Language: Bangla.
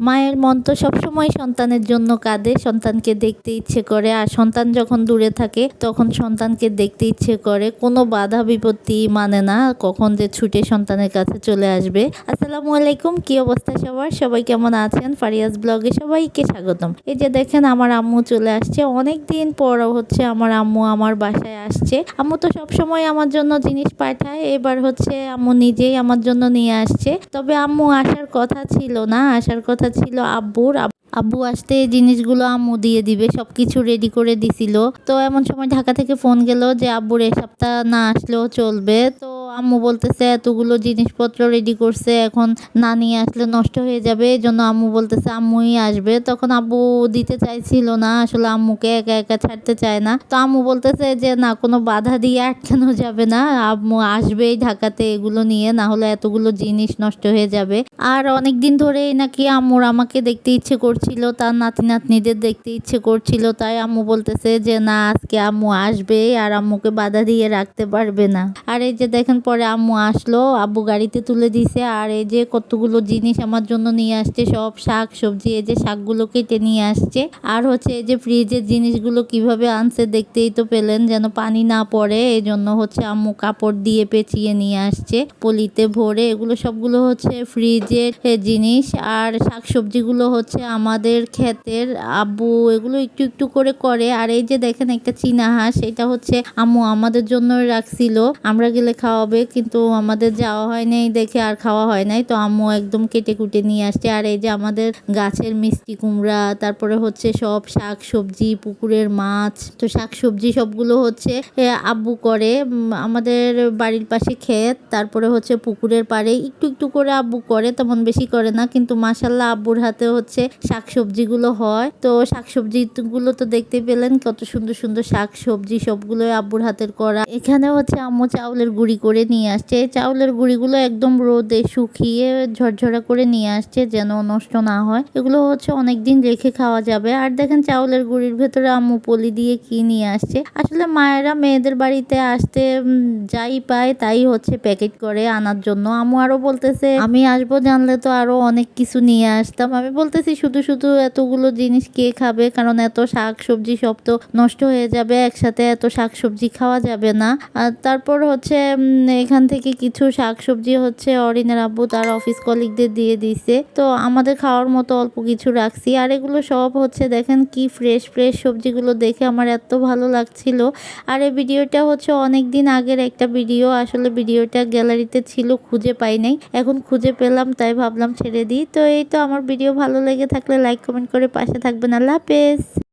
মায়ের মন তো সবসময় সন্তানের জন্য কাঁদে, সন্তানকে দেখতে ইচ্ছে করে। আর সন্তান যখন দূরে থাকে, তখন সন্তানকে দেখতে ইচ্ছে করে। কোনো বাধা বিপত্তি মানে না কখন যে ছুটে সন্তানের কাছে চলে আসবে। আসসালামু আলাইকুম, কি অবস্থা সবার? সবাই কেমন আছেন? ফারিয়াজ ব্লগে সবাইকে স্বাগতম। এই যে দেখেন, আমার আম্মু চলে আসছে। অনেক দিন পর হচ্ছে আমার আম্মু আমার বাসায় আসছে। আম্মু তো সবসময় আমার জন্য জিনিস পাঠায়। এবার হচ্ছে আম্মু নিজেই আমার জন্য নিয়ে আসছে। তবে আম্মু আসার কথা ছিল না। আসার কথা ছিল আব্বুর। আব্বু আসতে জিনিসগুলো আম্মু দিয়ে দিবে সব কিছু রেডি করে দিছিল। তো এমন সময় ঢাকা থেকে ফোন গেল যে আব্বুর এ সপ্তাহ না আসলেও চলবে। তো আম্মু বলতেছে, এতগুলো জিনিসপত্র রেডি করছে, এখন না নিয়ে আসলে নষ্ট হয়ে যাবে। এই জন্য আম্মু বলতেছে, আম্মুই আসবে। তখন আব্বু দিতে চাইছিল না, আসলে আম্মুকে একা একা ছাড়তে চায় না। তো আম্মু বলতেছে যে, না, কোনো বাধা দিয়ে আটকানো যাবে না। আম্মু আসবেই ঢাকাতে এগুলো নিয়ে, না হলে এতগুলো জিনিস নষ্ট হয়ে যাবে। আর অনেক দিন ধরেই নাকি আম্মুর আমাকে দেখতে ইচ্ছে করছিল, তার নাতি নাতনিদের দেখতে ইচ্ছে করছিল। তাই আম্মু বলতেছে যে, না, আজকে আম্মু আসবে আর আম্মুকে বাধা দিয়ে রাখতে পারবে না। আর এই যে দেখেন পরে আম্মু আসলো, আব্বু গাড়িতে তুলে দিছে। আর এই যে কতগুলো জিনিস আমার জন্য নিয়ে আসছে, সব শাক সবজি, এই যে শাকগুলো কেটে নিয়ে আসছে। আর হচ্ছে এই যে ফ্রিজের জিনিসগুলো কীভাবে আনছে দেখতেই তো পেলেন, যেন পানি না পড়ে। এই জন্য হচ্ছে আম্মু কাপড় দিয়ে পেঁচিয়ে নিয়ে আসছে, পলিতে ভরে। এগুলো সবগুলো হচ্ছে ফ্রিজের জিনিস। আর শাক সবজিগুলো হচ্ছে আমাদের ক্ষেতের। আব্বু এগুলো একটু একটু করে করে। আর এই যে দেখেন একটা চীনা হাঁস, এটা হচ্ছে আম্মু আমাদের জন্য রাখছিল। আমরা গেলে খাওয়াবে কিন্তু আমাদের যাওয়া হয় নাই দেখে আর খাওয়া হয় নাই। তো আম্মু একদম কেটে কুটে নিয়ে আসছে। আর এই যে আমাদের গাছের মিষ্টি কুমড়া, তারপরে হচ্ছে সব শাক সবজি, পুকুরের মাছ, তো শাক সবজি সবগুলো হচ্ছে আব্বু করে। আমাদের বাড়ির পাশে ক্ষেত, তারপরে হচ্ছে পুকুরের পাড়ে। একটু একটু করে আব্বু করে, তেমন বেশি করে না, কিন্তু মাসাল্লাহ আব্বুর হাতে হচ্ছে শাক সবজিগুলো হয়। তো শাক সবজিগুলো তো দেখতে পেলেন, কত সুন্দর সুন্দর শাক সবজি সবগুলো আব্বুর হাতের করা। এখানে হচ্ছে আম্মু চাউলের গুঁড়ি করে নিয়ে আসছে। এই চাউলের গুঁড়িগুলো একদম রোদে শুকিয়ে ঝরঝরা করে নিয়ে আসছে যেন নষ্ট না হয়। এগুলো হচ্ছে অনেক দিন রেখে খাওয়া যাবে। আর দেখেন চাউলের গুঁড়ির ভেতরে আম্মু পলি দিয়ে কি নিয়ে আসছে। আসলে মায়েরা মেয়েদের বাড়িতে আসতে যাই পায় তাই হচ্ছে প্যাকেট করে আনার জন্য। আম্মু আরও বলতেছে, আমি আসব জানলে তো আরও অনেক কিছু নিয়ে আসতাম। আমি বলতেছি, শুধু শুধু এতগুলো জিনিস কে খাবে? কারণ এত শাক সবজি সব তো নষ্ট হয়ে যাবে। একসাথে এত শাক সবজি খাওয়া যাবে না। তারপর হচ্ছে এখান থেকে কিছু শাক সবজি হচ্ছে অরিনের আব্বু তার অফিস কলিগদের দিয়ে দিছে। তো আমাদের খাওয়ার মতো অল্প কিছু রাখছি। আর এগুলো সব হচ্ছে দেখেন কি ফ্রেশ ফ্রেশ সবজিগুলো দেখে আমার এত ভালো লাগছিল। আর এই ভিডিওটা হচ্ছে অনেক দিন আগের একটা ভিডিও। আসলে ভিডিওটা গ্যালারিতে ছিল, খুঁজে পাই নাই। এখন খুঁজে পেলাম, তাই ভাবলাম ছেড়ে দিই। তো এই তো আমার ভিডিও ভালো লেগে থাকলে লাইক কমেন্ট করে পাশে থাকবেন। আল্লাহ হাফেজ!